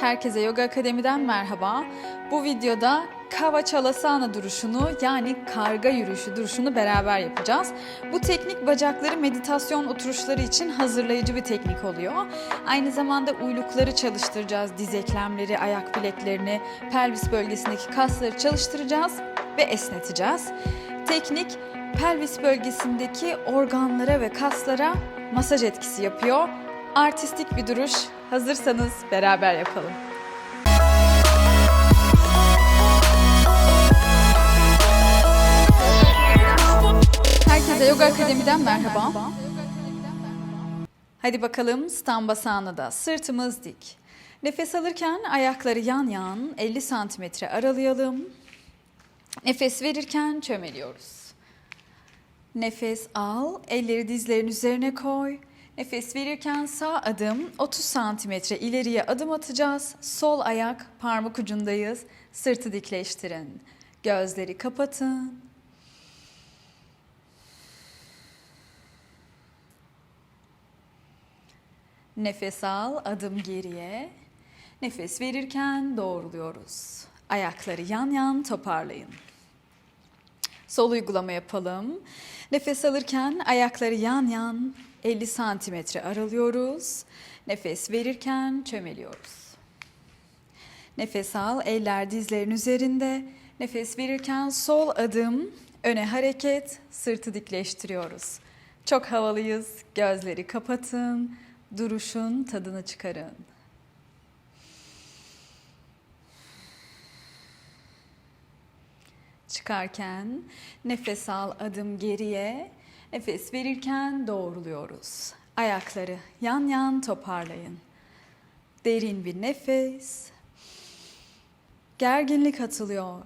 Herkese Yoga Akademi'den merhaba. Bu videoda Kavachalasana duruşunu yani karga yürüyüşü duruşunu beraber yapacağız. Bu teknik bacakları meditasyon oturuşları için hazırlayıcı bir teknik oluyor. Aynı zamanda uylukları çalıştıracağız, diz eklemleri, ayak bileklerini, pelvis bölgesindeki kasları çalıştıracağız ve esneteceğiz. Teknik pelvis bölgesindeki organlara ve kaslara masaj etkisi yapıyor. Artistik bir duruş. Hazırsanız beraber yapalım. Herkese Yoga Akademi'den merhaba. Hadi bakalım Stambasana'da sırtımız dik. Nefes alırken ayakları yan yan 50 santimetre aralayalım. Nefes verirken çömeliyoruz. Nefes al, elleri dizlerin üzerine koy. Nefes verirken sağ adım 30 santimetre ileriye adım atacağız. Sol ayak parmak ucundayız. Sırtı dikleştirin. Gözleri kapatın. Nefes al, adım geriye. Nefes verirken doğruluyoruz. Ayakları yan yan toparlayın. Sol uygulama yapalım. Nefes alırken ayakları yan yan 50 santimetre aralıyoruz. Nefes verirken çömeliyoruz. Nefes al, eller dizlerin üzerinde. Nefes verirken sol adım, öne hareket, sırtı dikleştiriyoruz. Çok havalıyız. Gözleri kapatın. Duruşun tadını çıkarın. Çıkarken nefes al adım geriye. Nefes verirken doğruluyoruz. Ayakları yan yan toparlayın. Derin bir nefes. Gerginlik atılıyor.